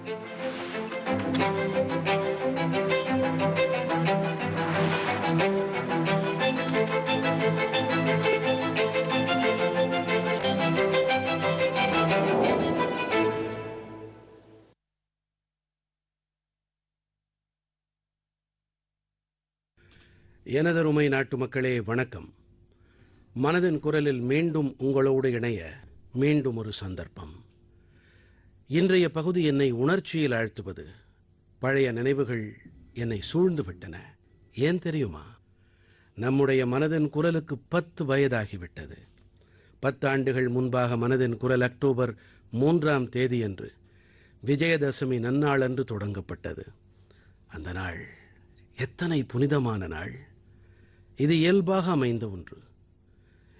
எனதருமை நாட்டு மக்களே வணக்கம். மனதின் குரலில் மீண்டும் உங்களோடு இணைய மீண்டும் ஒரு சந்தர்ப்பம். இன்றைய பகுதி என்னை உணர்ச்சியில் ஆழ்த்துவது. பழைய நினைவுகள் என்னை சூழ்ந்து விட்டன ஏன் தெரியுமா? நம்முடைய மனதின் குரலுக்கு பத்து வயதாகிவிட்டது. பத்தாண்டுகள் முன்பாக மனதின் குரல் அக்டோபர் மூன்றாம் தேதியன்று விஜயதசமி நன்னாளன்று தொடங்கப்பட்டது. அந்த நாள் எத்தனை புனிதமான நாள். இது இயல்பாக அமைந்த ஒன்று.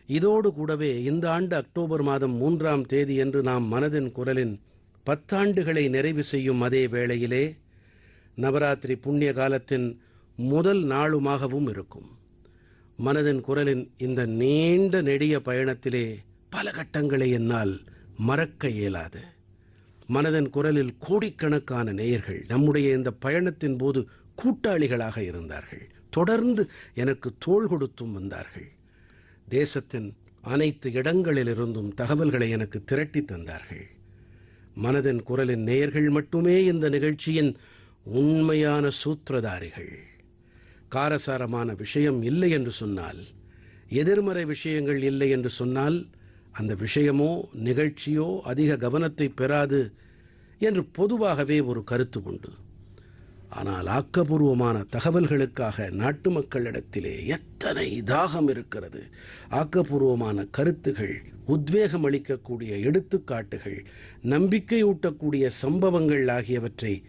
இதோடு கூடவே இந்த ஆண்டு அக்டோபர் மாதம் மூன்றாம் தேதியன்று நாம் மனதின் குரலின் பத்தாண்டுகளை நிறைவு செய்யும் அதே வேளையிலே நவராத்திரி புண்ணிய காலத்தின் முதல் நாளுமாகவும் இருக்கும். மனதின் குரலின் இந்த நீண்ட நெடிய பயணத்திலே பல கட்டங்களை என்னால் மறக்க இயலாது. மனதின் குரலில் கோடிக்கணக்கான நேயர்கள் நம்முடைய இந்த பயணத்தின் போது கூட்டாளிகளாக இருந்தார்கள். தொடர்ந்து எனக்கு தோள் கொடுத்தும் வந்தார்கள். தேசத்தின் அனைத்து இடங்களிலிருந்தும் தகவல்களை எனக்கு திரட்டி தந்தார்கள். மனதின் குரலின் நேயர்கள் மட்டுமே இந்த நிகழ்ச்சியின் உண்மையான சூத்திரதாரிகள். காரசாரமான விஷயம் இல்லை என்று சொன்னால் எதிர்மறை விஷயங்கள் இல்லை என்று சொன்னால் அந்த விஷயமோ நிகழ்ச்சியோ அதிக கவனத்தை பெறாது என்று பொதுவாகவே ஒரு கருத்து உண்டு. ஆனால் ஆக்கப்பூர்வமான தகவல்களுக்காக நாட்டு மக்களிடத்திலே எத்தனை தாகம் இருக்கிறது? ஆக்கப்பூர்வமான கருத்துகள் உத்வேகம் அளிக்கக்கூடிய எடுத்துக்காட்டுகள் நம்பிக்கையூட்டக்கூடிய சம்பவங்கள் ஆகியவற்றை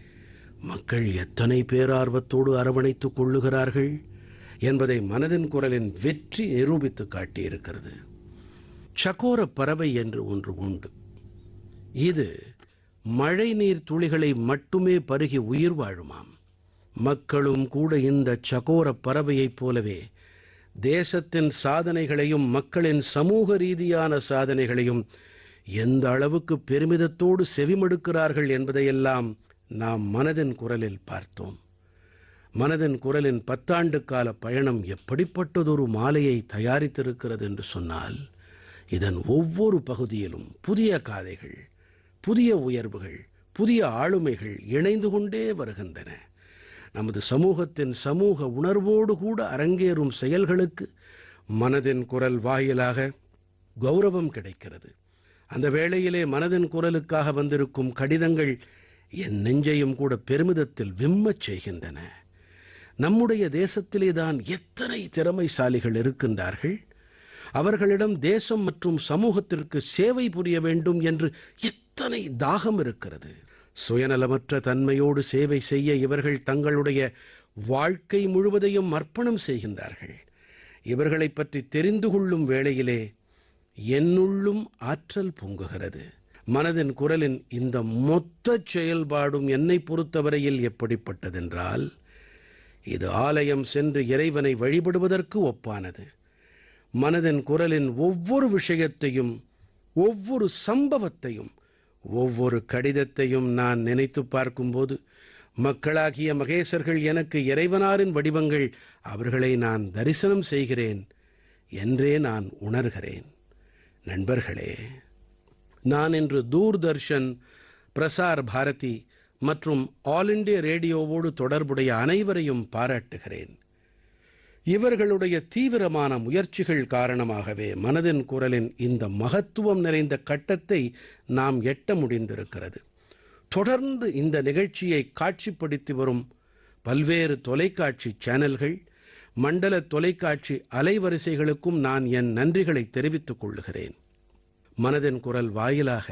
மக்கள் எத்தனை பேரார்வத்தோடு அரவணைத்துக் கொள்ளுகிறார்கள் என்பதை மனதின் குரலின் வெற்றி நிரூபித்து காட்டியிருக்கிறது. சகோரப் பறவை என்று ஒன்று உண்டு. இது மழைநீர் துளிகளை மட்டுமே பருகி உயிர் வாழுமாம். மக்களும் கூட இந்த சகோரப் பறவையைப் போலவே தேசத்தின் சாதனைகளையும் மக்களின் சமூக ரீதியான சாதனைகளையும் எந்த அளவுக்கு பெருமிதத்தோடு செவிமடுக்கிறார்கள் என்பதையெல்லாம் நாம் மனதின் குரலில் பார்த்தோம். மனதின் குரலின் பத்தாண்டு கால பயணம் எப்படிப்பட்டதொரு மாலையை தயாரித்திருக்கிறது என்று சொன்னால் இதன் ஒவ்வொரு பகுதியிலும் புதிய காதைகள் புதிய உயர்வுகள் புதிய ஆளுமைகள் இணைந்து கொண்டே வருகின்றன. நமது சமூகத்தின் சமூக உணர்வோடு கூட அரங்கேறும் செயல்களுக்கு மனதின் குரல் வாயிலாக கௌரவம் கிடைக்கிறது. அந்த வேளையிலே மனதின் குரலுக்காக வந்திருக்கும் கடிதங்கள் என் நெஞ்சையும் கூட பெருமிதத்தில் விம்மச் செய்கின்றன. நம்முடைய தேசத்திலே தான் எத்தனை திறமைசாலிகள் இருக்கின்றார்கள்? அவர்களிடம் தேசம் மற்றும் சமூகத்திற்கு சேவை புரிய வேண்டும் என்று எத்தனை தாகம் இருக்கிறது? சுயநலமற்ற தன்மையோடு சேவை செய்ய இவர்கள் தங்களுடைய வாழ்க்கை முழுவதையும் அர்ப்பணம் செய்கின்றார்கள். இவர்களைப் பற்றி தெரிந்து கொள்ளும் வேளையிலே என்னுள்ளும் ஆற்றல் பொங்குகிறது. மனதின் குரலின் இந்த மொத்த செயல்பாடும் என்னை பொறுத்தவரையில் எப்படிப்பட்டதென்றால் இது ஆலயம் சென்று இறைவனை வழிபடுவதற்கு ஒப்பானது. மனதின் குரலின் ஒவ்வொரு விஷயத்தையும் ஒவ்வொரு சம்பவத்தையும் ஒவ்வொரு கடிதத்தையும் நான் நினைத்து பார்க்கும்போது மக்களாகிய மகேசர்கள் எனக்கு இறைவனாரின் வடிவங்கள் அவர்களை நான் தரிசனம் செய்கிறேன் என்றே நான் உணர்கிறேன். நண்பர்களே நான் இன்று தூர்தர்ஷன் பிரசார் பாரதி மற்றும் ஆல் இண்டியா ரேடியோவோடு தொடர்புடைய அனைவரையும் பாராட்டுகிறேன். இவர்களுடைய தீவிரமான முயற்சிகள் காரணமாகவே மனதின் குரலின் இந்த மகத்துவம் நிறைந்த கட்டத்தை நாம் எட்ட முடிந்திருக்கிறது. தொடர்ந்து இந்த நிகழ்ச்சியை காட்சிப்படுத்தி வரும் பல்வேறு தொலைக்காட்சி சேனல்கள் மண்டல தொலைக்காட்சி அலைவரிசைகளுக்கும் நான் என் நன்றிகளை தெரிவித்துக் கொள்கிறேன். மனதின் குரல் வாயிலாக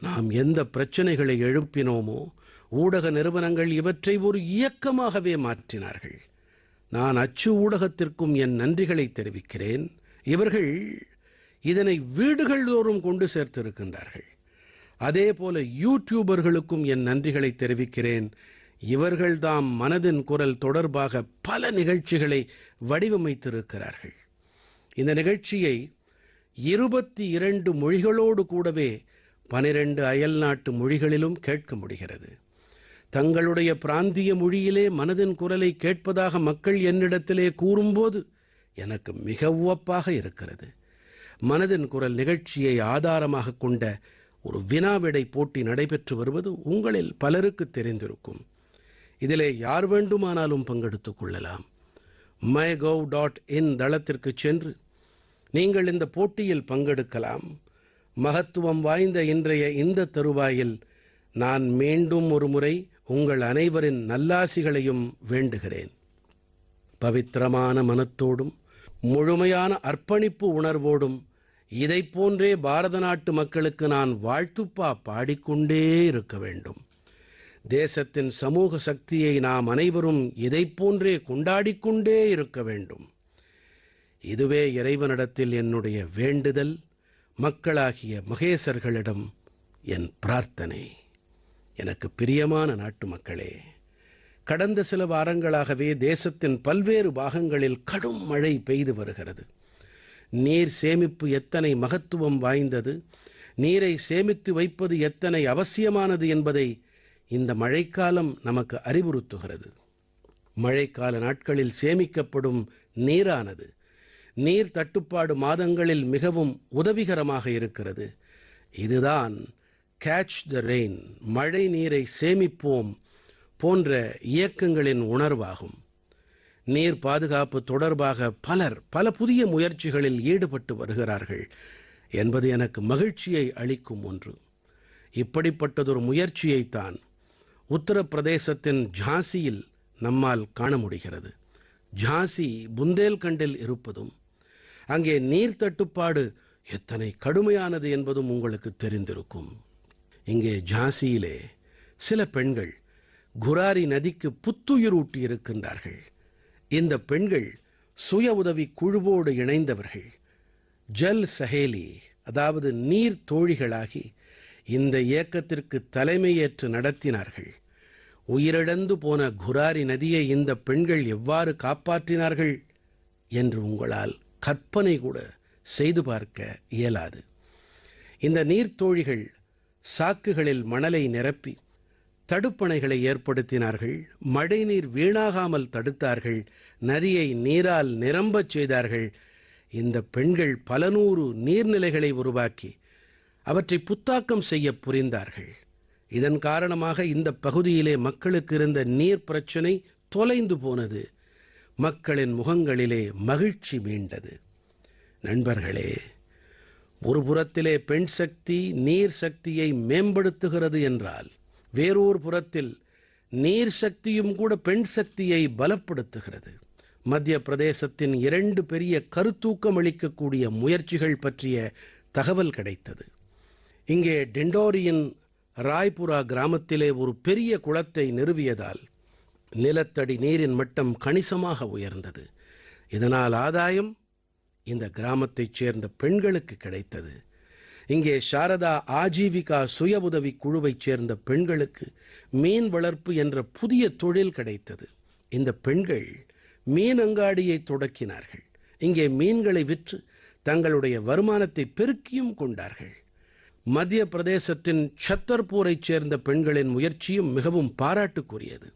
நாம் எந்த பிரச்சனைகளை எழுப்பினோமோ ஊடக நிறுவனங்கள் இவற்றை ஒரு இயக்கமாகவே மாற்றினார்கள். நான் அச்சு ஊடகத்திற்கும் என் நன்றிகளை தெரிவிக்கிறேன். இவர்கள் இதனை வீடுகள் தோறும் கொண்டு சேர்த்திருக்கின்றார்கள். அதே போல யூடியூபர்களுக்கும் என் நன்றிகளை தெரிவிக்கிறேன். இவர்கள்தாம் மனதின் குரல் தொடர்பாக பல நிகழ்ச்சிகளை வடிவமைத்திருக்கிறார்கள். இந்த நிகழ்ச்சியை இருபத்தி இரண்டு மொழிகளோடு கூடவே பனிரெண்டு அயல்நாட்டு மொழிகளிலும் கேட்க முடிகிறது. தங்களுடைய பிராந்திய மொழியிலே மனதின் குரலை கேட்பதாக மக்கள் என்னிடத்திலே கூறும்போது எனக்கு மிக உவப்பாக இருக்கிறது. மனதின் குரல் நிகழ்ச்சியை ஆதாரமாக கொண்ட ஒரு வினாவிடை போட்டி நடைபெற்று வருவது உங்களில் பலருக்கு தெரிந்திருக்கும். இதிலே யார் வேண்டுமானாலும் பங்கெடுத்துக் கொள்ளலாம். மை கவ் டாட் இன் தளத்திற்குச் சென்று நீங்கள் இந்த போட்டியில் பங்கெடுக்கலாம். மகத்துவம் வாய்ந்த இன்றைய இந்த தருவாயில் நான் மீண்டும் ஒரு முறை உங்கள் அனைவரின் நல்லாசிகளையும் வேண்டுகிறேன். பவித்திரமான மனத்தோடும் முழுமையான அர்ப்பணிப்பு உணர்வோடும் இதைப் போன்றே பாரத நாட்டு மக்களுக்கு நான் வாழ்த்துப்பா பாடிக்கொண்டே இருக்க வேண்டும். தேசத்தின் சமூக சக்தியை நாம் அனைவரும் இதைப் போன்றே கொண்டாடிக்கொண்டே இருக்க வேண்டும். இதுவே இறைவனிடத்தில் என்னுடைய வேண்டுதல் மக்களாகிய மகேசர்களிடம் என் பிரார்த்தனை. எனக்கு பிரியமான நாட்டு மக்களே கடந்த சில வாரங்களாகவே தேசத்தின் பல்வேறு பாகங்களில் கடும் மழை பெய்து வருகிறது. நீர் சேமிப்பு எத்தனை மகத்துவம் வாய்ந்தது நீரை சேமித்து வைப்பது எத்தனை அவசியமானது என்பதை இந்த மழைக்காலம் நமக்கு அறிவுறுத்துகிறது. மழைக்கால நாட்களில் சேமிக்கப்படும் நீரானது நீர் தட்டுப்பாடு மாதங்களில் மிகவும் உதவிகரமாக இருக்கிறது. இதுதான் கேட்ச் த ரெயின் மழை நீரை சேமிப்போம் போன்ற இயக்கங்களின் உணர்வாகும். நீர் பாதுகாப்பு தொடர்பாக பலர் பல புதிய முயற்சிகளில் ஈடுபட்டு வருகிறார்கள் என்பது எனக்கு மகிழ்ச்சியை அளிக்கும் ஒன்று. இப்படிப்பட்டதொரு முயற்சியைத்தான் உத்தரப்பிரதேசத்தின் ஜான்சியில் நம்மால் காண முடிகிறது. ஜான்சி புந்தேல்கண்டில் இருப்பதும் அங்கே நீர் தட்டுப்பாடு எத்தனை கடுமையானது என்பதும் உங்களுக்கு தெரிந்திருக்கும். இங்கே ஜான்சியிலே சில பெண்கள் குராரி நதிக்கு புத்துயிரூட்டி இருக்கின்றார்கள் இந்த பெண்கள் சுய உதவி குழுவோடு இணைந்தவர்கள். ஜல் சஹேலி அதாவது நீர் தோழிகளாகி இந்த இயக்கத்திற்கு தலைமையேற்று நடத்தினார்கள். உயிரிழந்து போன குராரி நதியை இந்த பெண்கள் எவ்வாறு காப்பாற்றினார்கள் என்று உங்களால் கற்பனை கூட செய்து பார்க்க இயலாது. இந்த நீர்த்தோழிகள் சாக்குகளில் மணலை நிரப்பி தடுப்பணைகளை ஏற்படுத்தினார்கள். மழைநீர் வீணாகாமல் தடுத்தார்கள். நதியை நீரால் நிரம்பச் செய்தார்கள். இந்த பெண்கள் பல நூறு நீர்நிலைகளை உருவாக்கி அவற்றை புத்தாக்கம் செய்ய புரிந்தார்கள். இதன் காரணமாக இந்த பகுதியிலே மக்களுக்கு இருந்த நீர் பிரச்சனை தொலைந்து போனது. மக்களின் முகங்களிலே மகிழ்ச்சி மீண்டது. நண்பர்களே ஒரு புறத்திலே பெண் சக்தி நீர் சக்தியை மேம்படுத்துகிறது என்றால் வேறொரு புறத்தில் நீர் சக்தியும் கூட பெண் சக்தியை பலப்படுத்துகிறது. மத்திய பிரதேசத்தின் இரண்டு பெரிய கருத்தூக்கம் அளிக்கக்கூடிய முயற்சிகள் பற்றிய தகவல் கிடைத்தது. இங்கே டெண்டோரியின் ராய்புரா கிராமத்திலே ஒரு பெரிய குளத்தை நிறுவியதால் நிலத்தடி நீரின் மட்டம் கணிசமாக உயர்ந்தது. இதனால் ஆதாயம் இந்த கிராமத்தைச் சேர்ந்த பெண்களுக்கு கிடைத்தது. இங்கே சாரதா ஆஜீவிகா சுய உதவி குழுவைச் சேர்ந்த பெண்களுக்கு மீன் வளர்ப்பு என்ற புதிய தொழில் கிடைத்தது. இந்த பெண்கள் மீன் அங்காடியை தொடக்கினார்கள். இங்கே மீன்களை விற்று தங்களுடைய வருமானத்தை பெருக்கியும் கொண்டார்கள். மத்திய பிரதேசத்தின் சத்தர்பூரைச் சேர்ந்த பெண்களின் முயற்சியும் மிகவும் பாராட்டுக்குரியது.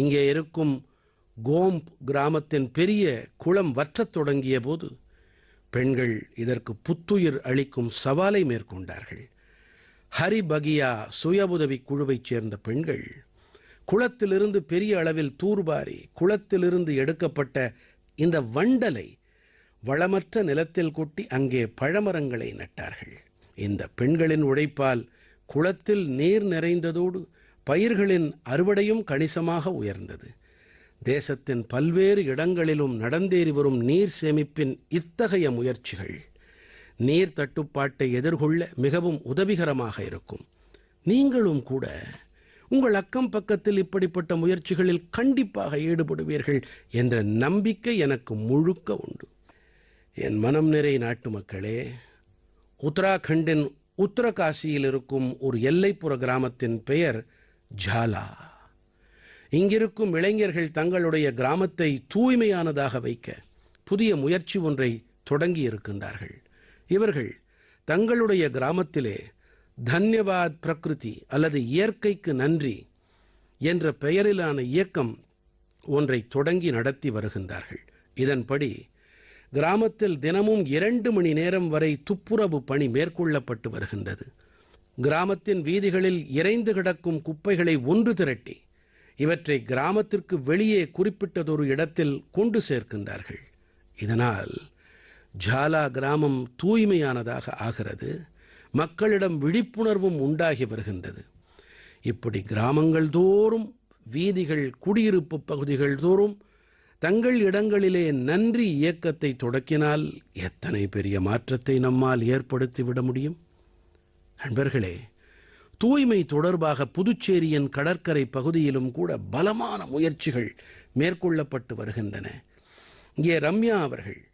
இங்கே இருக்கும் கோம்ப் கிராமத்தின் பெரிய குளம் வற்றத் தொடங்கிய போது பெண்கள் இதற்கு புத்துயிர் அளிக்கும் சவாலை மேற்கொண்டார்கள். ஹரி பகியா சுய உதவிக் குழுவைச் சேர்ந்த பெண்கள் குளத்திலிருந்து பெரிய அளவில் தூர்வாரி குளத்திலிருந்து எடுக்கப்பட்ட இந்த வண்டலை வளமற்ற நிலத்தில் கொட்டி அங்கே பழமரங்களை நட்டார்கள். இந்த பெண்களின் உழைப்பால் குளத்தில் நீர் நிறைந்ததோடு பயிர்களின் அறுவடையும் கணிசமாக உயர்ந்தது. தேசத்தின் பல்வேறு இடங்களிலும் நடந்தேறி வரும் நீர் சேமிப்பின் இத்தகைய முயற்சிகள் நீர் தட்டுப்பாட்டை எதிர்கொள்ள மிகவும் உதவிகரமாக இருக்கும். நீங்களும் கூட உங்கள் அக்கம் பக்கத்தில் இப்படிப்பட்ட முயற்சிகளில் கண்டிப்பாக ஈடுபடுவீர்கள் என்ற நம்பிக்கை எனக்கு முழுக்க உண்டு. என் மனம் நிறை நாட்டு மக்களே உத்தராகண்டின் உத்தரகாசியில் இருக்கும் ஒரு எல்லைப்புற கிராமத்தின் பெயர் ஜாலா. இங்கிருக்கும் இளைஞர்கள் தங்களுடைய கிராமத்தை தூய்மையானதாக வைக்க புதிய முயற்சி ஒன்றை தொடங்கி இருக்கின்றார்கள் இவர்கள் தங்களுடைய கிராமத்திலே தன்யவாத் பிரகிருதி அல்லது இயற்கைக்கு நன்றி என்ற பெயரிலான இயக்கம் ஒன்றை தொடங்கி நடத்தி வருகின்றார்கள். இதன்படி கிராமத்தில் தினமும் இரண்டு மணி நேரம் வரை துப்புரவு பணி மேற்கொள்ளப்பட்டு வருகின்றது. கிராமத்தின் வீதிகளில் இறைந்து கிடக்கும் குப்பைகளை ஒன்று திரட்டி இவற்றை கிராமத்திற்கு வெளியே குறிப்பிட்டதொரு இடத்தில் கொண்டு சேர்க்கின்றார்கள். இதனால் ஜாலா கிராமம் தூய்மையானதாக ஆகிறது. மக்களிடம் விழிப்புணர்வும் உண்டாகி வருகின்றது. இப்படி கிராமங்கள் தோறும் வீதிகள் குடியிருப்பு பகுதிகள் தோறும் தங்கள் இடங்களிலே நன்றி இயக்கத்தை தொடக்கினால் எத்தனை பெரிய மாற்றத்தை நம்மால் ஏற்படுத்திவிட முடியும்? நண்பர்களே தூய்மை தொடர்பாக புதுச்சேரியின் கடற்கரை பகுதியிலும் கூட பலமான முயற்சிகள் மேற்கொள்ளப்பட்டு வருகின்றன. இங்கே ரம்யா அவர்கள்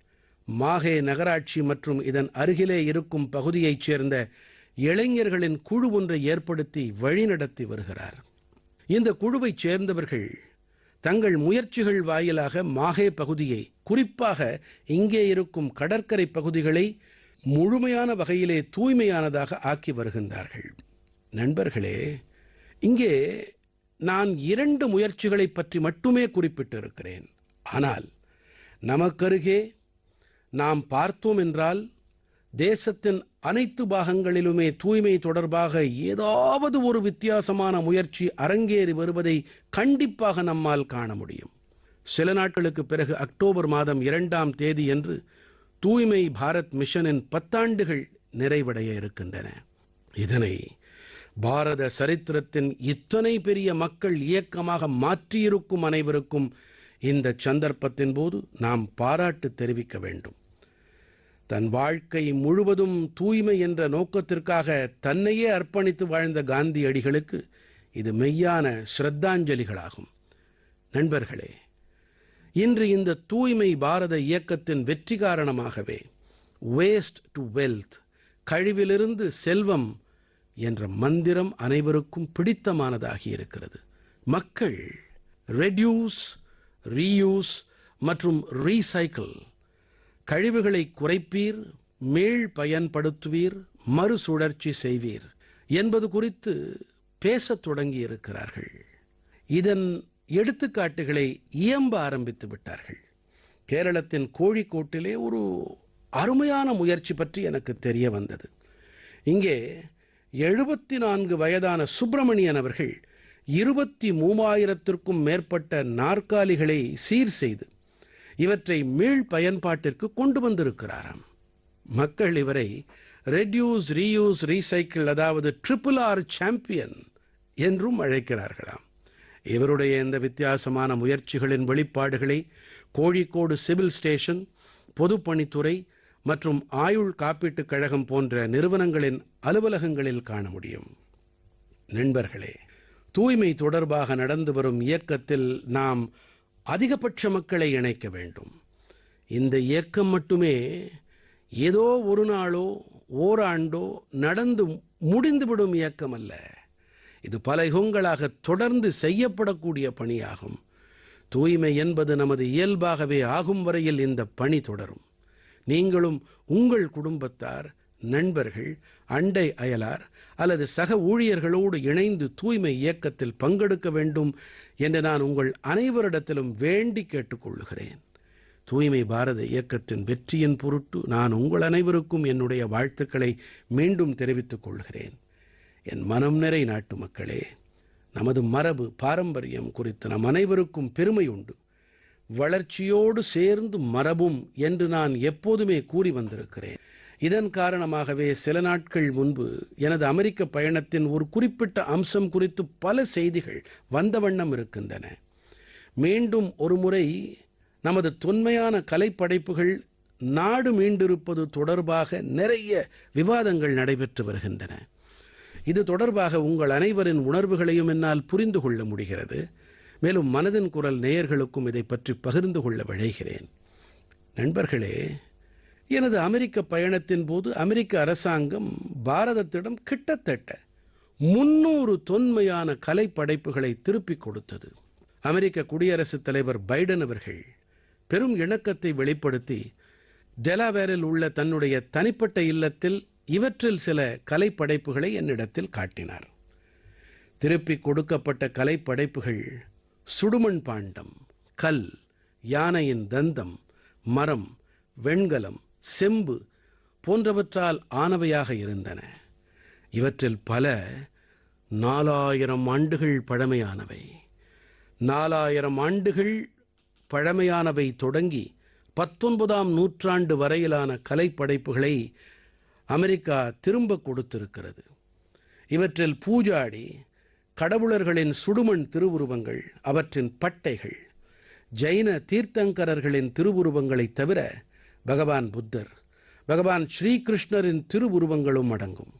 மாஹே நகராட்சி மற்றும் இதன் அருகிலே இருக்கும் பகுதியைச் சேர்ந்த இளைஞர்களின் குழு ஒன்றை ஏற்படுத்தி வழிநடத்தி வருகிறார். இந்த குழுவைச் சேர்ந்தவர்கள் தங்கள் முயற்சிகள் வாயிலாக மாஹே பகுதியை குறிப்பாக இங்கே இருக்கும் கடற்கரை பகுதிகளை முழுமையான வகையிலே தூய்மையானதாக ஆக்கி வருகின்றார்கள். நண்பர்களே இங்கே நான் இரண்டு முயற்சிகளைப் பற்றி மட்டுமே குறிப்பிட்டிருக்கிறேன். ஆனால் நமக்கருகே நாம் பார்த்தோம் என்றால் தேசத்தின் அனைத்து பாகங்களிலுமே தூய்மை தொடர்பாக ஏதாவது ஒரு வித்தியாசமான முயற்சி அரங்கேறி வருவதை கண்டிப்பாக நம்மால் காண முடியும். சில நாட்களுக்கு பிறகு அக்டோபர் மாதம் இரண்டாம் தேதி என்று தூய்மை பாரத் மிஷனின் பத்தாண்டுகள் நிறைவடைய இருக்கின்றன. இதனை பாரத சரித்திரத்தின் இத்தனை பெரிய மக்கள் இயக்கமாக மாற்றியிருக்கும் அனைவருக்கும் இந்த சந்தர்ப்பத்தின் போது நாம் பாராட்டு தெரிவிக்க வேண்டும். தன் வாழ்க்கை முழுவதும் தூய்மை என்ற நோக்கத்திற்காக தன்னையே அர்ப்பணித்து வாழ்ந்த காந்தியடிகளுக்கு இது மெய்யான ஸ்ரத்தாஞ்சலிகளாகும். நண்பர்களே இன்று இந்த தூய்மை பாரத இயக்கத்தின் வெற்றி காரணமாகவே வேஸ்ட் டு வெல்த் கழிவிலிருந்து செல்வம் என்ற மந்திரம் அனைவருக்கும் பிடித்தமானதாகி இருக்கிறது. மக்கள் ரெடியூஸ் ரீயூஸ் மற்றும் ரீசைக்கிள் கழிவுகளை குறைப்பீர் மீள் பயன்படுத்துவீர் மறுசுழற்சி செய்வீர் என்பது குறித்து பேசத் தொடங்கி இருக்கிறார்கள். இதன் எடுத்துக்காட்டுகளை இயம்ப ஆரம்பித்து விட்டார்கள். கேரளத்தின் கோழிக்கோட்டிலே ஒரு அருமையான முயற்சி பற்றி எனக்கு தெரிய வந்தது. இங்கே எழுபத்தி நான்கு வயதான சுப்பிரமணியன் அவர்கள் இருபத்தி மூவாயிரத்திற்கும் மேற்பட்ட நாற்காலிகளை சீர் செய்து இவற்றை மீள் பயன்பாட்டிற்கு கொண்டு வந்திருக்கிறாராம். மக்கள் இவரை ரெடியூஸ் ரீயூஸ் ரீசைக்கிள் அதாவது ட்ரிபிள் ஆர் சாம்பியன் என்றும் அழைக்கிறார்களாம். இவருடைய இந்த வித்தியாசமான முயற்சிகளின் வெளிப்பாடுகளை கோழிக்கோடு சிவில் ஸ்டேஷன் பொதுப்பணித்துறை மற்றும் ஆயுள் காப்பீட்டுக் கழகம் போன்ற நிறுவனங்களின் அலுவலகங்களில் காண முடியும். நண்பர்களே தூய்மை தொடர்பாக நடந்து வரும் இயக்கத்தில் நாம் அதிகபட்ச மக்களை இணைக்க வேண்டும். இந்த இயக்கம் மட்டுமே ஏதோ ஒரு நாளோ ஓராண்டோ நடந்து முடிந்துவிடும் இயக்கம் அல்ல இது பல யுகங்களாக தொடர்ந்து செய்யப்படக்கூடிய பணியாகும். தூய்மை என்பது நமது இயல்பாகவே ஆகும் வரையில் இந்த பணி தொடரும். நீங்களும் உங்கள் குடும்பத்தார் நண்பர்கள் அண்டை அயலார் அல்லது சக ஊழியர்களோடு இணைந்து தூய்மை இயக்கத்தில் பங்கெடுக்க வேண்டும் என்று நான் உங்கள் அனைவரிடத்திலும் வேண்டி கேட்டுக்கொள்கிறேன் தூய்மை பாரத இயக்கத்தின் வெற்றியின் பொருட்டு நான் உங்கள் அனைவருக்கும் என்னுடைய வாழ்த்துக்களை மீண்டும் தெரிவித்துக் கொள்கிறேன். என் மனம் நிறை நாட்டு மக்களே நமது மரபு பாரம்பரியம் குறித்து நம் அனைவருக்கும் பெருமை உண்டு. வளர்ச்சியோடு சேர்ந்து மரபும் என்று நான் எப்போதுமே கூறி வந்திருக்கிறேன். இதன் காரணமாகவே சில நாட்கள் முன்பு எனது அமெரிக்க பயணத்தின் ஒரு குறிப்பிட்ட அம்சம் குறித்து பல செய்திகள் வந்த வண்ணம் இருக்கின்றன. மீண்டும் ஒருமுறை நமது தொன்மையான கலைப்படைப்புகள் நாடு மீண்டிருப்பது தொடர்பாக நிறைய விவாதங்கள் நடைபெற்று வருகின்றன. இது தொடர்பாக உங்கள் அனைவரின் உணர்வுகளையும் என்னால் புரிந்து கொள்ள முடிகிறது. மேலும் மனதின் குரல் நேயர்களுக்கும் இதை பற்றி பகிர்ந்து கொள்ள விழைகிறேன். நண்பர்களே எனது அமெரிக்க பயணத்தின் போது அமெரிக்க அரசாங்கம் பாரதத்திடம் கிட்டத்தட்ட முன்னூறு தொன்மையான கலைப்படைப்புகளை திருப்பிக் கொடுத்தது. அமெரிக்க குடியரசுத் தலைவர் பைடன் அவர்கள் பெரும் இணக்கத்தை வெளிப்படுத்தி டெலாவேரில் உள்ள தன்னுடைய தனிப்பட்ட இல்லத்தில் இவற்றில் சில கலைப்படைப்புகளை என்னிடத்தில் காட்டினார். திருப்பிக் கொடுக்கப்பட்ட கலைப்படைப்புகள் சுடுமண் பாண்டம் கல் யானையின் தந்தம் மரம் வெண்கலம் செம்பு போன்றவற்றால் ஆனவையாக இருந்தன. இவற்றில் பல நாலாயிரம் ஆண்டுகள் பழமையானவை. நாலாயிரம் ஆண்டுகள் பழமையானவை தொடங்கி பத்தொன்பதாம் நூற்றாண்டு வரையிலான கலைப்படைப்புகளை அமெரிக்கா திரும்ப கொடுத்திருக்கிறது. இவற்றில் பூஜாடி கடவுளர்களின் சுடுமண் திருவுருவங்கள் அவற்றின் பட்டைகள் ஜைன தீர்த்தங்கரர்களின் திருவுருவங்களைத் தவிர பகவான் புத்தர் பகவான் ஸ்ரீகிருஷ்ணரின் திருவுருவங்களும் அடங்கும்.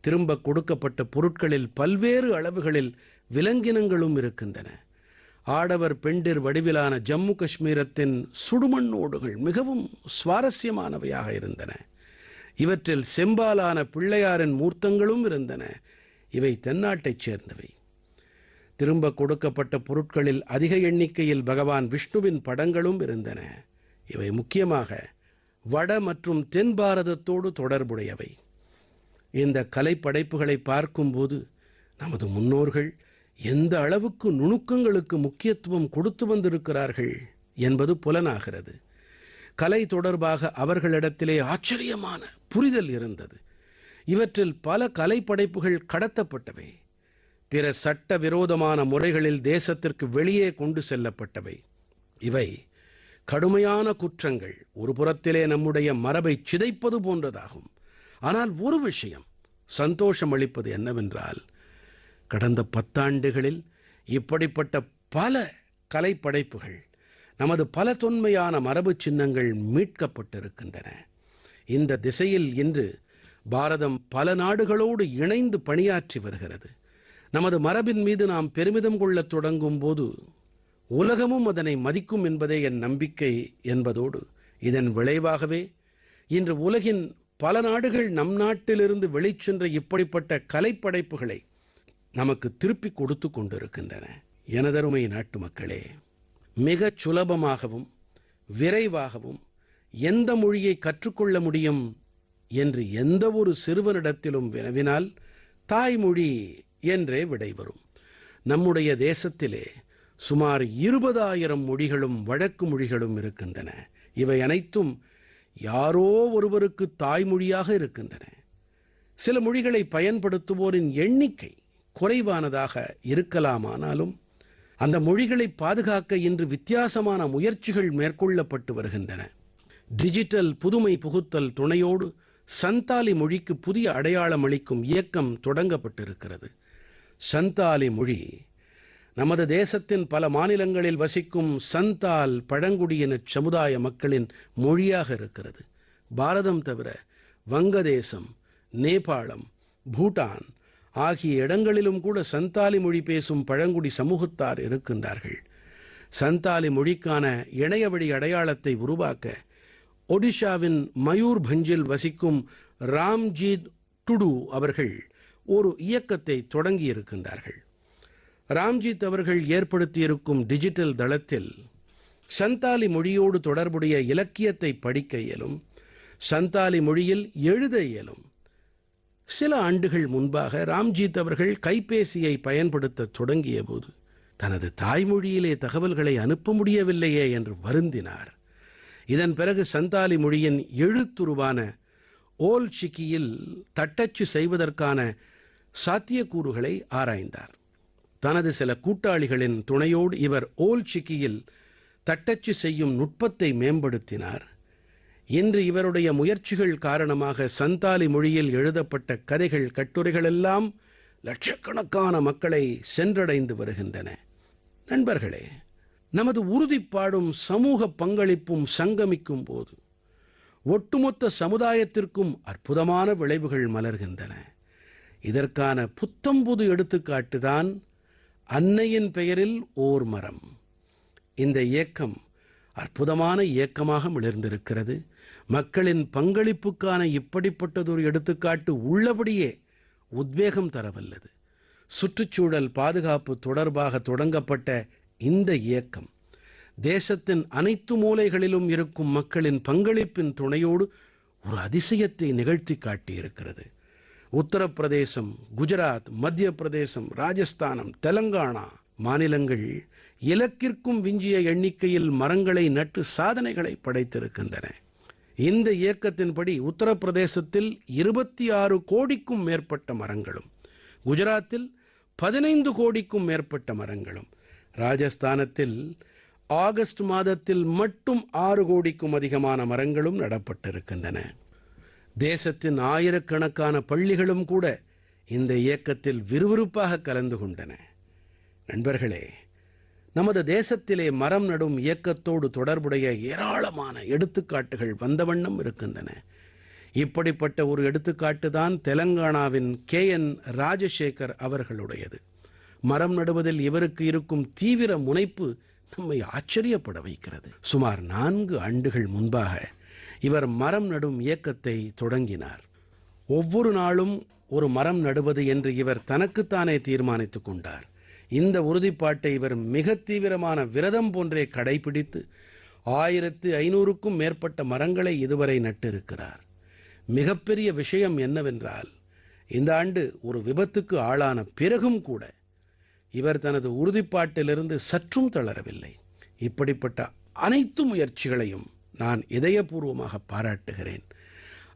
திரும்ப கொடுக்கப்பட்ட பொருட்களில் பல்வேறு அளவுகளில் விலங்கினங்களும் இருக்கின்றன. ஆடவர் பெண்டிர் வடிவிலான ஜம்மு காஷ்மீரத்தின் சுடுமண்ணோடுகள் மிகவும் சுவாரஸ்யமானவையாக இருந்தன. இவற்றில் செம்பாலான பிள்ளையாரின் மூர்த்தங்களும் இருந்தன. இவை தென்னாட்டைச் சேர்ந்தவை. திரும்ப கொடுக்கப்பட்ட பொருட்களில் அதிக எண்ணிக்கையில் பகவான் விஷ்ணுவின் படங்களும் இருந்தன. இவை முக்கியமாக வட மற்றும் தென் பாரதத்தோடு தொடர்புடையவை. இந்த கலைப்படைப்புகளை பார்க்கும்போது நமது முன்னோர்கள் எந்த அளவுக்கு நுணுக்கங்களுக்கு முக்கியத்துவம் கொடுத்து வந்திருக்கிறார்கள் என்பது புலனாகிறது. கலை தொடர்பாக அவர்களிடத்திலே ஆச்சரியமான புரிதல் இருந்தது. இவற்றில் பல கலைப்படைப்புகள் கடத்தப்பட்டவை. பிற சட்ட விரோதமான முறைகளில் தேசத்திற்கு வெளியே கொண்டு செல்லப்பட்டவை. இவை கடுமையான குற்றங்கள். ஒரு புறத்திலே நம்முடைய மரபை சிதைப்பது போன்றதாகும். ஆனால் ஒரு விஷயம் சந்தோஷம் அளிப்பது என்னவென்றால் கடந்த பத்தாண்டுகளில் இப்படிப்பட்ட பல கலைப்படைப்புகள் நமது பல தொன்மையான மரபு சின்னங்கள் மீட்கப்பட்டிருக்கின்றன. இந்த திசையில் இன்று பாரதம் பல நாடுகளோடு இணைந்து பணியாற்றி வருகிறது. நமது மரபின் மீது நாம் பெருமிதம் கொள்ளத் தொடங்கும் போது உலகமும் அதனை மதிக்கும் என்பதே என் நம்பிக்கை என்பதோடு இதன் விளைவாகவே இன்று உலகின் பல நாடுகள் நம் நாட்டிலிருந்து வெளிச்சென்ற இப்படிப்பட்ட கலைப்படைப்புகளை நமக்கு திருப்பிக் கொடுத்து கொண்டிருக்கின்றன. எனதருமை நாட்டு மக்களே மிகச் சுலபமாகவும் விரைவாகவும் எந்த மொழியை கற்றுக்கொள்ள முடியும் என்று எந்த ஒரு சிறுவனிடத்திலும் வினவினால் தாய்மொழி என்றே விடை வரும். நம்முடைய தேசத்திலே சுமார் இருபதாயிரம் மொழிகளும் வழக்கு மொழிகளும் இருக்கின்றன. இவை அனைத்தும் யாரோ ஒருவருக்கு தாய்மொழியாக இருக்கின்றன. சில மொழிகளை பயன்படுத்துவோரின் எண்ணிக்கை குறைவானதாக இருக்கலாமானாலும் அந்த மொழிகளை பாதுகாக்க இன்று வித்தியாசமான முயற்சிகள் மேற்கொள்ளப்பட்டு வருகின்றன. டிஜிட்டல் புதுமை புகுத்தல் துணையோடு சந்தாலி மொழிக்கு புதிய அடையாளம் அளிக்கும் இயக்கம் தொடங்கப்பட்டிருக்கிறது. சந்தாலி மொழி நமது தேசத்தின் பல மாநிலங்களில் வசிக்கும் சந்தால் பழங்குடியின சமுதாய மக்களின் மொழியாக இருக்கிறது. பாரதம் தவிர வங்கதேசம் நேபாளம் பூட்டான் ஆகிய இடங்களிலும் கூட சந்தாலி மொழி பேசும் பழங்குடி சமூகத்தார் இருக்கின்றார்கள். சந்தாலி மொழிக்கான இணையவழி அடையாளத்தை உருவாக்க ஒடிஷாவின் மயூர்பஞ்சில் வசிக்கும் ராம்ஜீத் டுடு அவர்கள் ஒரு இயக்கத்தை தொடங்கியிருக்கின்றார்கள். ராம்ஜீத் அவர்கள் ஏற்படுத்தியிருக்கும் டிஜிட்டல் தளத்தில் சந்தாலி மொழியோடு தொடர்புடைய இலக்கியத்தை படிக்க இயலும் சந்தாலி மொழியில் எழுத இயலும். சில ஆண்டுகள் முன்பாக ராம்ஜீத் அவர்கள் கைபேசியை பயன்படுத்த தொடங்கிய போது தனது தாய்மொழியிலே தகவல்களை அனுப்ப முடியவில்லையே என்று வருந்தினார். இதன் பிறகு சந்தாலி மொழியின் எழுத்துருவான ஓல் சிக்கியில் தட்டச்சு செய்வதற்கான சாத்தியக்கூறுகளை ஆராய்ந்தார். தனது சில கூட்டாளிகளின் துணையோடு இவர் ஓல் சிக்கியில் தட்டச்சு செய்யும் நுட்பத்தை மேம்படுத்தினார். இன்று இவருடைய முயற்சிகள் காரணமாக சந்தாலி மொழியில் எழுதப்பட்ட கதைகள் கட்டுரைகள் எல்லாம் லட்சக்கணக்கான மக்களை சென்றடைந்து வருகின்றன. நண்பர்களே நமது உறுதிப்பாடும் சமூக பங்களிப்பும் சங்கமிக்கும் போது ஒட்டுமொத்த சமுதாயத்திற்கும் அற்புதமான விளைவுகள் மலர்கின்றன. இதற்கான புத்தம்புது எடுத்துக்காட்டு தான் அன்னையின் பெயரில் ஓர் மரம். இந்த இயக்கம் அற்புதமான இயக்கமாக மிளர்ந்திருக்கிறது. மக்களின் பங்களிப்புக்கான இப்படிப்பட்டதொரு எடுத்துக்காட்டு உள்ளபடியே உத்வேகம் தரவல்லது. சுற்றுச்சூழல் பாதுகாப்பு தொடர்பாக தொடங்கப்பட்ட இந்த இயக்கம் தேசத்தின் அனைத்து மூலைகளிலும் இருக்கும் மக்களின் பங்களிப்பின் துணையோடு ஒரு அதிசயத்தை நிகழ்த்தி காட்டியிருக்கிறது. உத்தரப்பிரதேசம் குஜராத் மத்திய பிரதேசம் ராஜஸ்தானம் தெலங்கானா மாநிலங்கள் இலக்கிற்கும் விஞ்சிய எண்ணிக்கையில் மரங்களை நட்டு சாதனைகளை படைத்திருக்கின்றன. இந்த இயக்கத்தின்படி உத்தரப்பிரதேசத்தில் இருபத்தி ஆறு கோடிக்கும் மேற்பட்ட மரங்களும் குஜராத்தில் பதினைந்து கோடிக்கும் மேற்பட்ட மரங்களும் ராஜஸ்தானத்தில் ஆகஸ்ட் மாதத்தில் மட்டும் ஆறு கோடிக்கும் அதிகமான மரங்களும் நடப்பட்டிருக்கின்றன. தேசத்தின் ஆயிரக்கணக்கான பள்ளிகளும் கூட இந்த இயக்கத்தில் விறுவிறுப்பாக கலந்து கொண்டன. நண்பர்களே நமது தேசத்திலே மரம் நடும் இயக்கத்தோடு தொடர்புடைய ஏராளமான எடுத்துக்காட்டுகள் வந்த வண்ணம் இருக்கின்றன. இப்படிப்பட்ட ஒரு எடுத்துக்காட்டு தான் தெலங்கானாவின் கே என் ராஜசேகர் அவர்களுடையது. மரம் நடுவதில் இவருக்கு இருக்கும் தீவிர முனைப்பு நம்மை ஆச்சரியப்பட வைக்கிறது. சுமார் நான்கு ஆண்டுகள் முன்பாக இவர் மரம் நடும் இயக்கத்தை தொடங்கினார். ஒவ்வொரு நாளும் ஒரு மரம் நடுவது என்று இவர் தனக்குத்தானே தீர்மானித்துக் கொண்டார். இந்த உறுதிப்பாட்டை இவர் மிக தீவிரமான விரதம் போன்றே கடைபிடித்து ஆயிரத்து ஐநூறுக்கும் மேற்பட்ட மரங்களை இதுவரை நட்டிருக்கிறார். மிகப்பெரிய விஷயம் என்னவென்றால் இந்த ஆண்டு ஒரு விபத்துக்கு ஆளான பிறகும் கூட இவர் தனது உறுதிப்பாட்டிலிருந்து சற்றும் தளரவில்லை. இப்படிப்பட்ட அனைத்து முயற்சிகளையும் நான் இதயபூர்வமாக பாராட்டுகிறேன்.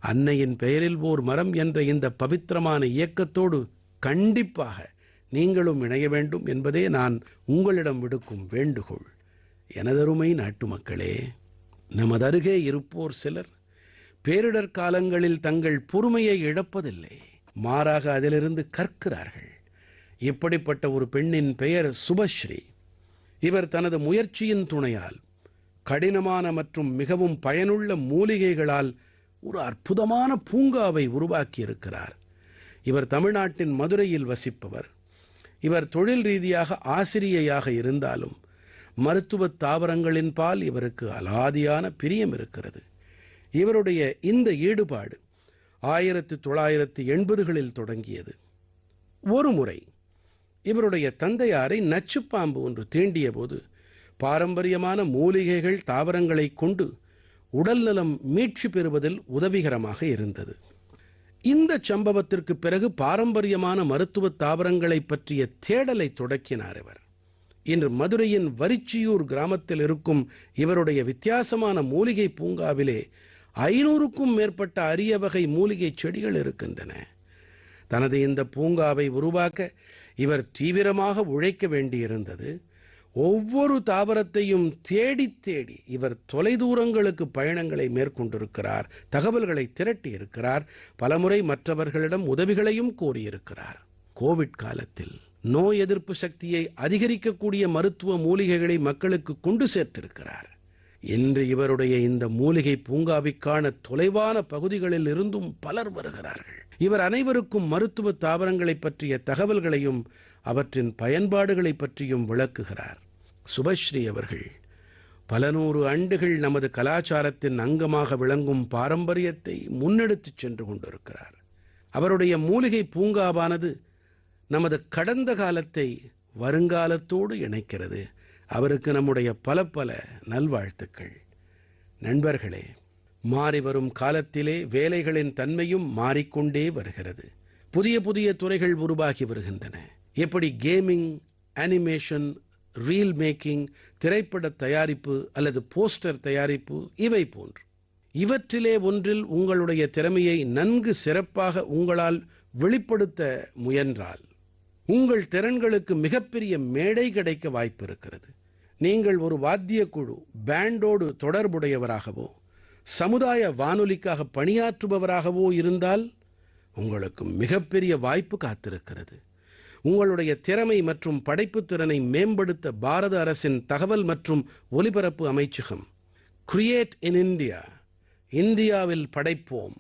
அன்னையின் பெயரில் ஓர் மரம் என்ற இந்த பவித்திரமான இயக்கத்தோடு கண்டிப்பாக நீங்களும் இணைய வேண்டும் என்பதே நான் உங்களிடம் விடுக்கும் வேண்டுகோள். எனதருமை நாட்டுமக்களே நமது அருகே இருப்போர் சிலர் பேரிடர் காலங்களில் தங்கள் பொறுமையை இழப்பதில்லை. மாறாக அதிலிருந்து கற்கிறார்கள். இப்படிப்பட்ட ஒரு பெண்ணின் பெயர் சுபஸ்ரீ. இவர் தனது முயற்சியின் துணையால் கடினமான மற்றும் மிகவும் பயனுள்ள மூலிகைகளால் ஒரு அற்புதமான பூங்காவை உருவாக்கியிருக்கிறார். இவர் தமிழ்நாட்டின் மதுரையில் வசிப்பவர். இவர் தொழில் ரீதியாக ஆசிரியையாக இருந்தாலும் மருத்துவத் தாவரங்களின் பால் இவருக்கு அலாதியான பிரியம் இருக்கிறது. இவருடைய இந்த ஈடுபாடு ஆயிரத்து தொள்ளாயிரத்து எண்பதுகளில் தொடங்கியது. ஒரு முறை இவருடைய தந்தையாரை நச்சுப்பாம்பு ஒன்று தீண்டிய போது பாரம்பரியமான மூலிகைகள் தாவரங்களைக் கொண்டு உடல்நலம் மீட்சி பெறுவதில் உதவிகரமாக இருந்தது. இந்த சம்பவத்திற்கு பிறகு பாரம்பரியமான மருத்துவ தாவரங்களைப் பற்றிய தேடலை தொடக்கினார் இவர். இன்று மதுரையின் வரிச்சியூர் கிராமத்தில் இருக்கும் இவருடைய வித்தியாசமான மூலிகை பூங்காவிலே ஐநூறுக்கும் மேற்பட்ட அரிய வகை மூலிகை செடிகள் இருக்கின்றன. தனது இந்த பூங்காவை உருவாக்க இவர் தீவிரமாக உழைக்க வேண்டியிருந்தது. ஒவ்வொரு தாவரத்தையும் தேடித் தேடி இவர் தொலைதூரங்களுக்கு பயணங்களை மேற்கொண்டிருக்கிறார் தகவல்களை திரட்டி இருக்கிறார் பலமுறை மற்றவர்களிடம் உதவிகளையும் கோரியிருக்கிறார். கோவிட் காலத்தில் நோய் எதிர்ப்பு சக்தியை அதிகரிக்கக்கூடிய மருத்துவ மூலிகைகளை மக்களுக்கு கொண்டு சேர்த்திருக்கிறார். இன்று இவருடைய இந்த மூலிகை பூங்காவிற்கான தொலைவான பகுதிகளில் இருந்தும் பலர் வருகிறார்கள். இவர் அனைவருக்கும் மருத்துவ தாவரங்களைப் பற்றிய தகவல்களையும் அவற்றின் பயன்பாடுகளைப் பற்றியும் விளக்குகிறார். சுபஸ்ரீ அவர்கள் பல நூறு ஆண்டுகள் நமது கலாச்சாரத்தின் அங்கமாக விளங்கும் பாரம்பரியத்தை முன்னெடுத்துச் சென்று கொண்டிருக்கிறார். அவருடைய மூலிகை பூங்காவானது நமது கடந்த காலத்தை வருங்காலத்தோடு இணைக்கிறது. அவருக்கு நம்முடைய பல பல நல்வாழ்த்துக்கள். நண்பர்களே மாறிவரும் காலத்திலே வேலைகளின் தன்மையும் மாறிக்கொண்டே வருகிறது. புதிய புதிய துறைகள் உருவாகி வருகின்றன. எப்படி கேமிங் அனிமேஷன் ரீல் மேக்கிங் திரைப்பட தயாரிப்பு அல்லது போஸ்டர் தயாரிப்பு இவை போன்று. இவற்றிலே ஒன்றில் உங்களுடைய திறமையை நன்கு சிறப்பாக உங்களால் வெளிப்படுத்த முயன்றால் உங்கள் திறன்களுக்கு மிகப்பெரிய மேடை கிடைக்க வாய்ப்பு இருக்கிறது. நீங்கள் ஒரு வாத்தியக் குழு பேண்டோடு தொடர்புடையவராகவோ சமுதாய வானொலிக்காக பணியாற்றுபவராகவோ இருந்தால் உங்களுக்கு மிகப்பெரிய வாய்ப்பு காத்திருக்கிறது. உங்களுடைய திறமை மற்றும் படைப்புத் திறனை மேம்படுத்த பாரத அரசின் தகவல் மற்றும் ஒலிபரப்பு அமைச்சகம் கிரியேட் இன் இந்தியா இந்தியாவில் படைப்போம்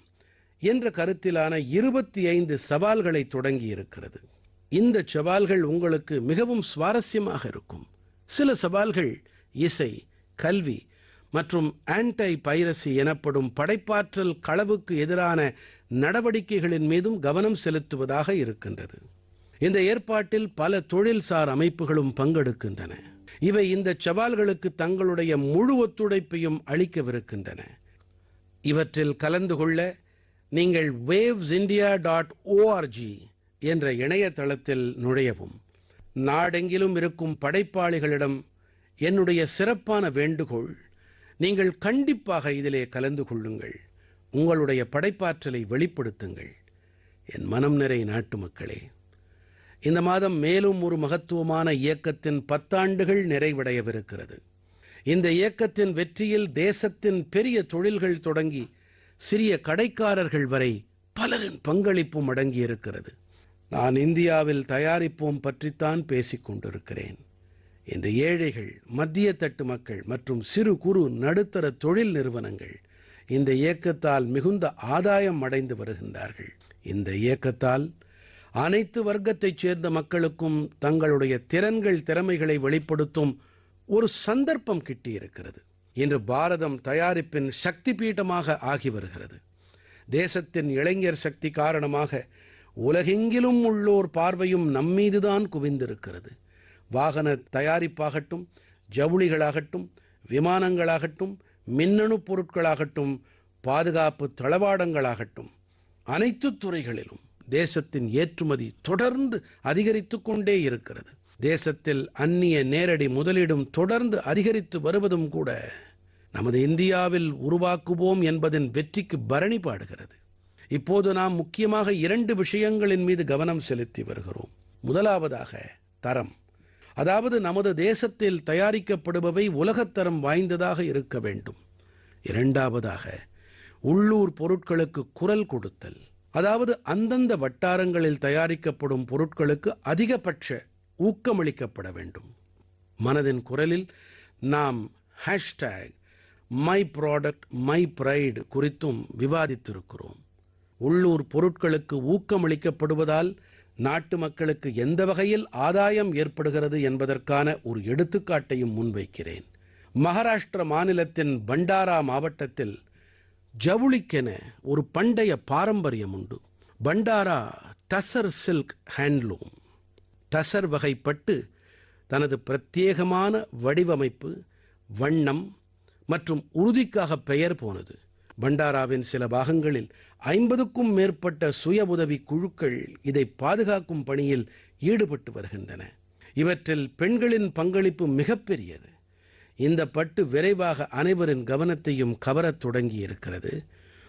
என்ற கருத்திலான இருபத்தி ஐந்து சவால்களை தொடங்கியிருக்கிறது. இந்த சவால்கள் உங்களுக்கு மிகவும் சுவாரஸ்யமாக இருக்கும். சில சவால்கள் இசை கல்வி மற்றும் ஆன்டை பைரசி எனப்படும் படைப்பாற்றல் களவுக்கு எதிரான நடவடிக்கைகளின் மீதும் கவனம் செலுத்துவதாக இருக்கின்றது. இந்த ஏற்பாட்டில் பல தொழில்சார் அமைப்புகளும் பங்கெடுக்கின்றன. இவை இந்த சவால்களுக்கு தங்களுடைய முழு ஒத்துழைப்பையும் அளிக்கவிருக்கின்றன. இவற்றில் கலந்து கொள்ள நீங்கள் வேவ்ஸ் இந்தியா டாட் ஓஆர்ஜி என்ற இணையதளத்தில் நுழையவும். நாடெங்கிலும் இருக்கும் படைப்பாளிகளிடம் என்னுடைய சிறப்பான வேண்டுகோள் நீங்கள் கண்டிப்பாக இதிலே கலந்து கொள்ளுங்கள். உங்களுடைய படைப்பாற்றலை வெளிப்படுத்துங்கள். என் மனம் நிறை நாட்டுமக்களே இந்த மாதம் மேலும் ஒரு மகத்துவமான இயக்கத்தின் பத்தாண்டுகள் நிறைவடையவிருக்கிறது. இந்த இயக்கத்தின் வெற்றியில் தேசத்தின் பெரிய தொழில்கள் தொடங்கி சிறிய கடைக்காரர்கள் வரை பலரின் பங்களிப்பும் அடங்கியிருக்கிறது. நான் இந்தியாவில் தயாரிப்போம் பற்றித்தான் பேசிக் கொண்டிருக்கிறேன் இன்று ஏழைகள் மத்திய தட்டு மக்கள் மற்றும் சிறு குறு நடுத்தர தொழில் நிறுவனங்கள் இந்த இயக்கத்தால் மிகுந்த ஆதாயம் அடைந்து வருகின்றார்கள். இந்த இயக்கத்தால் அனைத்து வர்க்கத்தைச் சேர்ந்த மக்களுக்கும் தங்களுடைய திறன்கள் திறமைகளை வெளிப்படுத்தும் ஒரு சந்தர்ப்பம் கிட்டியிருக்கிறது. இன்று பாரதம் தயாரிப்பின் சக்தி பீட்டமாக ஆகி வருகிறது. தேசத்தின் இளைஞர் சக்தி காரணமாக உலகெங்கிலும் உள்ளோர் பார்வையும் நம்மீதுதான் குவிந்திருக்கிறது. வாகன தயாரிப்பாகட்டும் ஜவுளிகளாகட்டும் விமானங்களாகட்டும் மின்னணு பொருட்களாகட்டும் பாதுகாப்பு தளவாடங்களாகட்டும் அனைத்து துறைகளிலும் தேசத்தின் ஏற்றுமதி தொடர்ந்து அதிகரித்து கொண்டே இருக்கிறது. தேசத்தில் அந்நிய நேரடி முதலீடும் தொடர்ந்து அதிகரித்து வருவதும் கூட நமது இந்தியாவில் உருவாக்குவோம் என்பதின் வெற்றிக்கு பரணி பாடுகிறது. இப்போது நாம் முக்கியமாக இரண்டு விஷயங்களின் மீது கவனம் செலுத்தி வருகிறோம். முதலாவதாக தரம். அதாவது நமது தேசத்தில் தயாரிக்கப்படுபவை உலகத்தரம் வாய்ந்ததாக இருக்க வேண்டும். இரண்டாவதாக உள்ளூர் பொருட்களுக்கு குரல் கொடுத்தல். அதாவது அந்தந்த வட்டாரங்களில் தயாரிக்கப்படும் பொருட்களுக்கு அதிகபட்ச ஊக்கமளிக்கப்பட வேண்டும். மனதின் குரலில் நாம் hashtag my product my pride குறித்தும் விவாதித்திருக்கிறோம். உள்ளூர் பொருட்களுக்கு ஊக்கமளிக்கப்படுவதால் நாட்டு மக்களுக்கு எந்த வகையில் ஆதாயம் ஏற்படுகிறது என்பதற்கான ஒரு எடுத்துக்காட்டையும் முன்வைக்கிறேன். மகாராஷ்டிர மாநிலத்தின் பண்டாரா மாவட்டத்தில் ஜவுளிக்கென ஒரு பண்டைய பாரம்பரியம் உண்டு. Bhandara tussar silk handloom. Tussar வகைப்பட்டு தனது பிரத்யேகமான வடிவமைப்பு வண்ணம் மற்றும் உறுதிக்காக பெயர் போனது. பண்டாராவின் சில பாகங்களில் ஐம்பதுக்கும் மேற்பட்ட சுய உதவி குழுக்கள் இதை பாதுகாக்கும் பணியில் ஈடுபட்டு வருகின்றன. இவற்றில் பெண்களின் பங்களிப்பு மிகப்பெரியது. இந்த பட்டு விரைவாக அனைவரின் கவனத்தையும் கவரத் தொடங்கி இருக்கிறது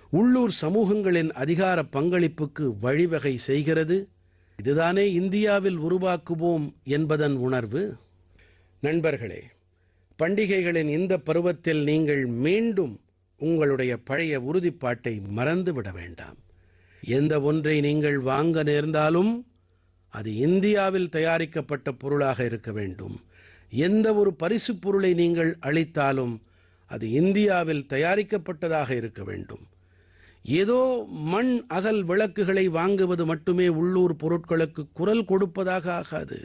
உள்ளூர் சமூகங்களின் அதிகார பங்களிப்புக்கு வழிவகை செய்கிறது. இதுதானே இந்தியாவில் உருவாக்குவோம் என்பதன் உணர்வு? நண்பர்களே பண்டிகைகளின் இந்த பருவத்தில் நீங்கள் மீண்டும் உங்களுடைய பழைய உறுதிப்பாட்டை மறந்துவிட வேண்டாம். எந்த ஒன்றை நீங்கள் வாங்க நேர்ந்தாலும் அது இந்தியாவில் தயாரிக்கப்பட்ட பொருளாக இருக்க வேண்டும். எந்த ஒரு பரிசு பொருளை நீங்கள் அளித்தாலும் அது இந்தியாவில் தயாரிக்கப்பட்டதாக இருக்க வேண்டும். ஏதோ மண் அகல் விளக்குகளை வாங்குவது மட்டுமே உள்ளூர் பொருட்களுக்கு குரல் கொடுப்பதாக ஆகாது.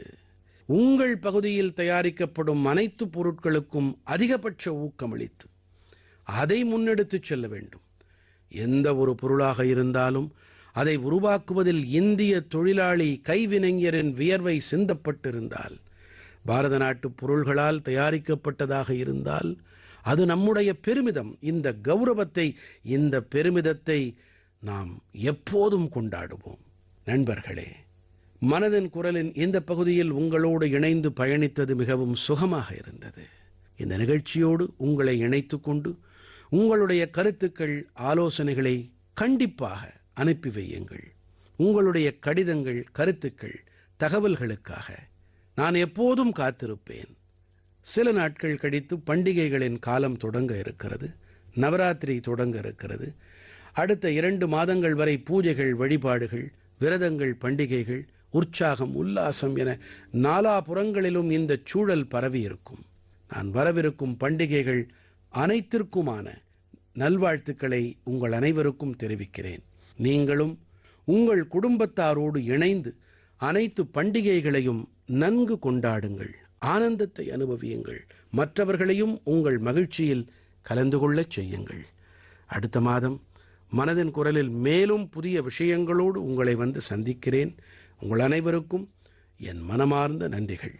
உங்கள் பகுதியில் தயாரிக்கப்படும் அனைத்து பொருட்களுக்கும் அதிகபட்ச ஊக்கமளித்து அதை முன்னெடுத்துச் செல்ல வேண்டும். எந்த ஒரு பொருளாக இருந்தாலும் அதை உருவாக்குவதில் இந்திய தொழிலாளி கைவினைஞரின் வியர்வை சிந்தப்பட்டிருந்தால் பாரத நாட்டு பொருள்களால் தயாரிக்கப்பட்டதாக இருந்தால் அது நம்முடைய பெருமிதம். இந்த கௌரவத்தை இந்த பெருமிதத்தை நாம் எப்போதும் கொண்டாடுவோம். நண்பர்களே மனதின் குரலின் இந்த பகுதியில் உங்களோடு இணைந்து பயணித்தது மிகவும் சுகமாக இருந்தது. இந்த நிகழ்ச்சியோடு உங்களை இணைத்துக் கொண்டு உங்களுடைய கருத்துக்கள் ஆலோசனைகளை கண்டிப்பாக அனுப்பி வையுங்கள். உங்களுடைய கடிதங்கள் கருத்துக்கள் தகவல்களுக்காக நான் எப்போதும் காத்திருப்பேன். சில நாட்கள் கழித்து பண்டிகைகளின் காலம் தொடங்க இருக்கிறது நவராத்திரி தொடங்க இருக்கிறது. அடுத்த இரண்டு மாதங்கள் வரை பூஜைகள் வழிபாடுகள் விரதங்கள் பண்டிகைகள் உற்சாகம் உல்லாசம் என நாலாபுறங்களிலும் இந்த சூழல் பரவி இருக்கும் நான் வரவிருக்கும் பண்டிகைகள் அனைத்திற்குமான நல்வாழ்த்துக்களை உங்கள் அனைவருக்கும் தெரிவிக்கிறேன். நீங்களும் உங்கள் குடும்பத்தாரோடு இணைந்து அனைத்து பண்டிகைகளையும் நன்கு கொண்டாடுங்கள். ஆனந்தத்தை அனுபவியுங்கள். மற்றவர்களையும் உங்கள் மகிழ்ச்சியில் கலந்து கொள்ளச் செய்யுங்கள். அடுத்த மாதம் மனதின் குரலில் மேலும் புதிய விஷயங்களோடு உங்களை வந்து சந்திக்கிறேன். உங்கள் அனைவருக்கும் என் மனமார்ந்த நன்றிகள்.